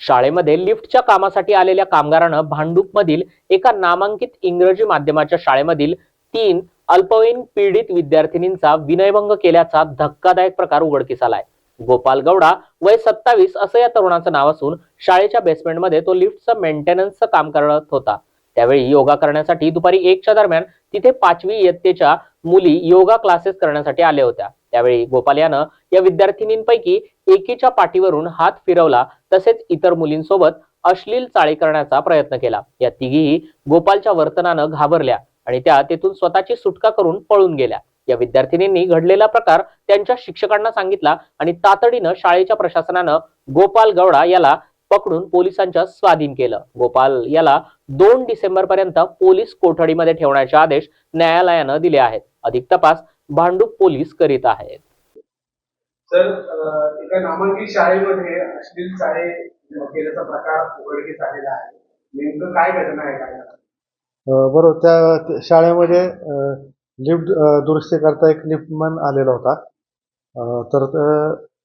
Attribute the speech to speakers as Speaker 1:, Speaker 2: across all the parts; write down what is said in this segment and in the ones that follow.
Speaker 1: शाळेमध्ये लिफ्टच्या कामासाठी आलेल्या कामगारानं भांडूपमधील एका नामांकित इंग्रजी माध्यमाच्या शाळेमधील तीन अल्पवयीन पीडित विद्यार्थिनींचा विनयभंग केल्याचा धक्कादायक प्रकार उघडकीस आलाय गोपाल गौडा वय सत्तावीस असं या तरुणाचं नाव असून शाळेच्या बेसमेंटमध्ये तो लिफ्टचं मेंटेनन्सचं काम करत होता. त्यावेळी योगा करण्यासाठी दुपारी एकच्या दरम्यान तिथे पाचवी इयत्तेच्या मुली योगा क्लासेस करण्यासाठी आल्या होत्या. त्यावेळी गोपाल यानं या विद्यार्थिनींपैकी एकीच्या पाठीवरून हात फिरवला तसेच इतर मुलींसोबत अश्लील चाळी करण्याचा प्रयत्न केला. या तिघीही गोपालच्या वर्तनानं घाबरल्या आणि त्या तेथून स्वतःची सुटका करून पळून गेल्या. या विद्यार्थिनींनी घडलेला प्रकार त्यांच्या शिक्षकांना सांगितला आणि तातडीनं शाळेच्या प्रशासनानं गोपाल गौडा याला पकडून पोलिसांच्या स्वाधीन केलं. गोपाल याला दोन डिसेंबर पर्यंत पोलीस कोठडीमध्ये ठेवण्याचे आदेश न्यायालयानं दिले आहेत. अधिक तपास भांडूप पोलीस करीत आहेत.
Speaker 2: तर एका नामांकित शाळेमध्ये अश्लील चाळे केल्याचा प्रकार उघडकीस आलेला आहे. नेमकं काय घटना आहे काय?
Speaker 3: बरोबर त्या शाळेमध्ये लिफ्ट दुरुस्ती करता एक लिफ्टमन आलेला होता. तर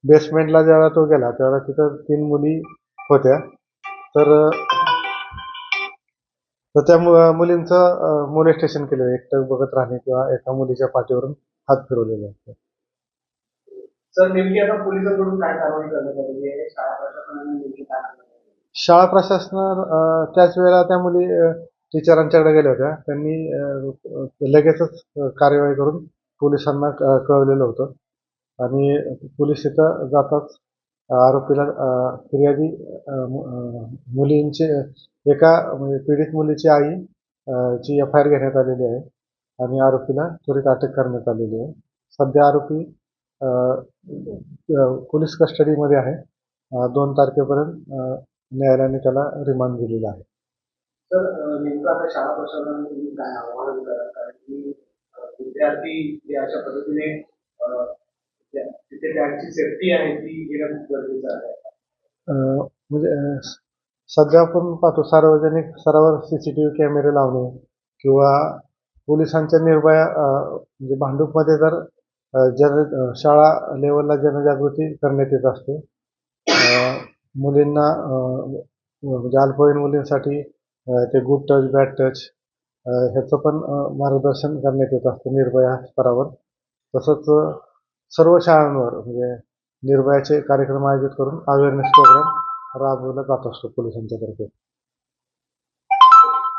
Speaker 3: बेसमेंटला ज्यावेळा तो गेला तेव्हा तिथं तीन मुली होत्या. तर तर त्या मु- मुलींचं मोलेस्टेशन केलं एकटं बघत राहणे किंवा एका मुलीच्या पाठीवरून हात फिरवलेले होते
Speaker 2: सर नेमकी आता पोलिसांकडून काय कारवाई करण्यात आलेली आहे? शाळा प्रशासनाने नेमकी काय कारवाई केली?
Speaker 3: शाळा प्रशासन त्याच वेळेला त्या मुली अ, टीचरांच्याकडे गेल्या होत्या. त्यांनी लगेचच कार्यवाही करून पोलिसांना क- कळवलेलं होतं. आणि पोलीस तिथं जाताच आरोपीला फिर्यादी अ, मु- मुलींची एका म्हणजे पीडित मुलीची आई ची एफ आय आर घेण्यात आलेली आहे. आणि आरोपीला त्वरित अटक करण्यात आलेली आहे. सध्या आरोपी पोलीस कस्टडीमध्ये आहे. दोन तारखेपर्यंत न्यायालयाने त्याला रिमांड दिलेला आहे.
Speaker 2: तर अं, नेमकं आता शाळा प्रशासनाने तुम्ही काय आव्हान करा कारण की अं, विद्यार्थी जे अशा पद्धतीने अं, त्या- तिथे त्यांची सेफ्टी आहे ती घेणं खूप गरजेचं आहे.
Speaker 3: अ, म्हणजे सध्या आपण पाहतो सार्वजनिक स्तरावर सी सी टी व्ही कॅमेरे लावणे किंवा पोलिसांच्या निर्भया म्हणजे भांडूपमध्ये जर जन शाळा लेवलला जनजागृती करण्यात येत असते. मुलींना म्हणजे अल्पवयीन मुलींसाठी ते गुड टच बॅड टच ह्याचं पण मार्गदर्शन करण्यात येत असतं निर्भया स्तरावर. तसंच सर्व शाळांवर म्हणजे निर्भयाचे कार्यक्रम आयोजित करून अवेअरनेस प्रोग्राम राबवला जात असतो पोलिसांच्या तर्फे.